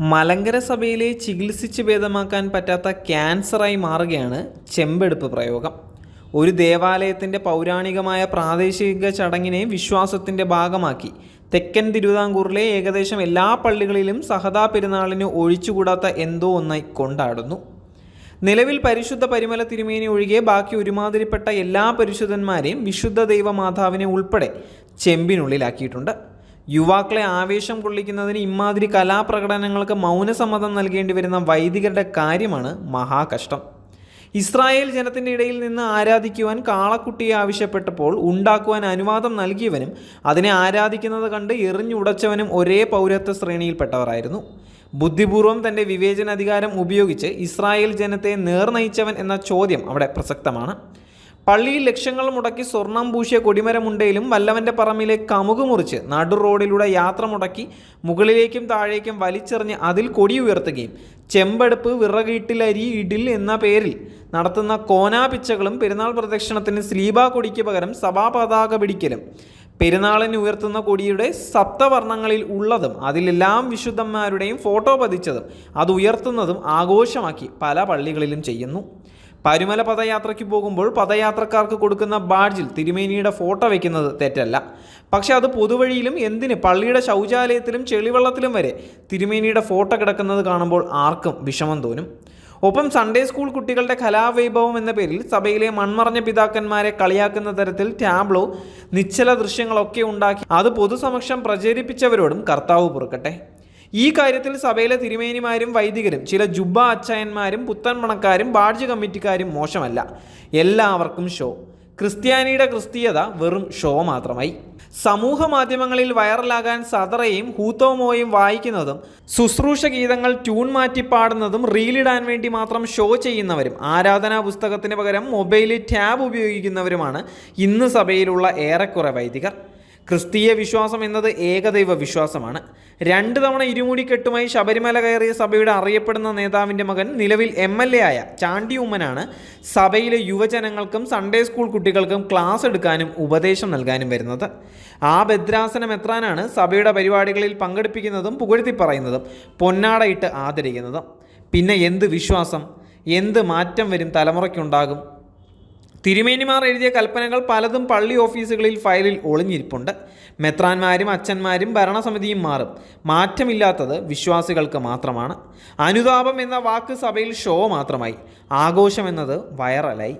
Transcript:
മലങ്കര സഭയിലെ ചികിത്സിച്ച് ഭേദമാക്കാൻ പറ്റാത്ത ക്യാൻസറായി മാറുകയാണ് ചെമ്പെടുപ്പ് പ്രയോഗം. ഒരു ദേവാലയത്തിന്റെ പൗരാണികമായ പ്രാദേശിക ചടങ്ങിനെ വിശ്വാസത്തിന്റെ ഭാഗമാക്കി. തെക്കൻ തിരുവിതാംകൂറിലെ ഏകദേശം എല്ലാ പള്ളികളിലും സഹതാ പെരുന്നാളിന് ഒഴിച്ചുകൂടാത്ത എന്തോ ഒന്നായി കൊണ്ടാടുന്നു. നിലവിൽ പരിശുദ്ധ പരിമല തിരുമേനി ഒഴികെ ബാക്കി ഒരുമാതിരിപ്പെട്ട എല്ലാ പരിശുദ്ധന്മാരെയും വിശുദ്ധ ദൈവമാതാവിനെ ഉൾപ്പെടെ ചെമ്പിനുള്ളിലാക്കിയിട്ടുണ്ട്. യുവാക്കളെ ആവേശം കൊള്ളിക്കുന്നതിന് ഇമാതിരി കലാപ്രകടനങ്ങൾക്ക് മൗനസമ്മതം നൽകേണ്ടി വരുന്ന വൈദികരുടെ കാര്യമാണ് മഹാകഷ്ടം. ഇസ്രായേൽ ജനത്തിന്റെ ഇടയിൽ നിന്ന് ആരാധിക്കുവാൻ കാളക്കുട്ടിയെ ആവശ്യപ്പെട്ടപ്പോൾ ഉണ്ടാക്കുവാൻ അനുവാദം നൽകിയവനും അതിനെ ആരാധിക്കുന്നത് കണ്ട് എറിഞ്ഞുടച്ചവനും ഒരേ പൗരത്വ ശ്രേണിയിൽപ്പെട്ടവരായിരുന്നു. ബുദ്ധിപൂർവം തന്റെ വിവേചനാധികാരം ഉപയോഗിച്ച് ഇസ്രായേൽ ജനത്തെ നേർനയിച്ചവൻ എന്ന ചോദ്യം അവിടെ പ്രസക്തമാണ്. പള്ളിയിൽ ലക്ഷങ്ങൾ മുടക്കി സ്വർണം പൂശിയ കൊടിമരമുണ്ടയിലും വല്ലവന്റെ പറമ്പിലെ കമുക് മുറിച്ച് നടു റോഡിലൂടെ യാത്ര മുടക്കി മുകളിലേക്കും താഴേക്കും വലിച്ചെറിഞ്ഞ് അതിൽ കൊടി ഉയർത്തുകയും ചെമ്പെടുപ്പ് വിറകീട്ടിലരി ഇടിൽ എന്ന പേരിൽ നടത്തുന്ന കോനാപിച്ചകളും പെരുന്നാൾ പ്രദക്ഷിണത്തിന് സ്ലീബ കൊടിക്ക് പകരം സഭാ പതാക പിടിക്കലും. പെരുന്നാളിന് ഉയർത്തുന്ന കൊടിയുടെ സപ്തവർണങ്ങളിൽ ഉള്ളതും അതിലെല്ലാം വിശുദ്ധന്മാരുടെയും ഫോട്ടോ പതിച്ചതും അത് ഉയർത്തുന്നതും ആഘോഷമാക്കി പല പള്ളികളിലും ചെയ്യുന്നു. പരുമല പദയാത്രയ്ക്ക് പോകുമ്പോൾ പദയാത്രക്കാർക്ക് കൊടുക്കുന്ന ബാഡ്ജിൽ തിരുമേനിയുടെ ഫോട്ടോ വയ്ക്കുന്നത് തെറ്റല്ല. പക്ഷേ അത് പൊതുവഴിയിലും എന്തിന് പള്ളിയുടെ ശൗചാലയത്തിലും ചെളിവെള്ളത്തിലും വരെ തിരുമേനിയുടെ ഫോട്ടോ കിടക്കുന്നത് കാണുമ്പോൾ ആർക്കും വിഷമം തോന്നും. ഒപ്പം സൺഡേ സ്കൂൾ കുട്ടികളുടെ കലാവൈഭവം എന്ന പേരിൽ സഭയിലെ മൺമറഞ്ഞ പിതാക്കന്മാരെ കളിയാക്കുന്ന തരത്തിൽ ടാബ്ലോ നിശ്ചല ദൃശ്യങ്ങളൊക്കെ ഉണ്ടാക്കി അത് പൊതുസമക്ഷം പ്രചരിപ്പിച്ചവരോടും കർത്താവ് പൊറുക്കട്ടെ. ഈ കാര്യത്തിൽ സഭയിലെ തിരുമേനിമാരും വൈദികരും ചില ജുബ അച്ചായന്മാരും പുത്തൻ പണക്കാരും ബാഡ്ജ് കമ്മിറ്റിക്കാരും മോശമല്ല. എല്ലാവർക്കും ഷോ ക്രിസ്ത്യാനിയുടെ ക്രിസ്തീയത വെറും ഷോ മാത്രമായി. സമൂഹ മാധ്യമങ്ങളിൽ വൈറലാകാൻ സദറയും ഹൂത്തോമോയും വായിക്കുന്നതും ശുശ്രൂഷ ഗീതങ്ങൾ ട്യൂൺ മാറ്റി പാടുന്നതും റീലിടാൻ വേണ്ടി മാത്രം ഷോ ചെയ്യുന്നവരും ആരാധനാ പുസ്തകത്തിന് പകരം മൊബൈലിൽ ടാബ് ഉപയോഗിക്കുന്നവരുമാണ് ഇന്ന് സഭയിലുള്ള ഏറെക്കുറെ വൈദികർ. ക്രിസ്തീയ വിശ്വാസം എന്നത് ഏകദൈവ വിശ്വാസമാണ്. രണ്ട് തവണ ഇരുമുടിക്കെട്ടുമായി ശബരിമല കയറിയ സഭയുടെ അറിയപ്പെടുന്ന നേതാവിന്റെ മകൻ നിലവിൽ എം എൽ എ ആയ ചാണ്ടി ഉമ്മനാണ്. സഭയിലെ യുവജനങ്ങൾക്കും സൺഡേ സ്കൂൾ കുട്ടികൾക്കും ക്ലാസ് എടുക്കാനും ഉപദേശം നൽകാനും വരുന്നത്. ആ ഭദ്രാസനം എത്രാനാണ് സഭയുടെ പരിപാടികളിൽ പങ്കെടുപ്പിക്കുന്നതും പുകഴ്ത്തി പറയുന്നതും പൊന്നാടയിട്ട് ആദരിക്കുന്നതും. പിന്നെ എന്ത് വിശ്വാസം? എന്ത് മാറ്റം വരും തലമുറയ്ക്കുണ്ടാകും? തിരുമേനിമാർ എഴുതിയ കൽപ്പനകൾ പലതും പള്ളി ഓഫീസുകളിൽ ഫയലിൽ ഒളിഞ്ഞിരിപ്പുണ്ട്. മെത്രാന്മാരും അച്ഛന്മാരും ഭരണസമിതിയും മാറും. മാറ്റമില്ലാത്തത് വിശ്വാസികൾക്ക് മാത്രമാണ്. അനുതാപം എന്ന വാക്ക് സഭയിൽ ഷോ മാത്രമായി. ആഘോഷം എന്നത് വൈറലായി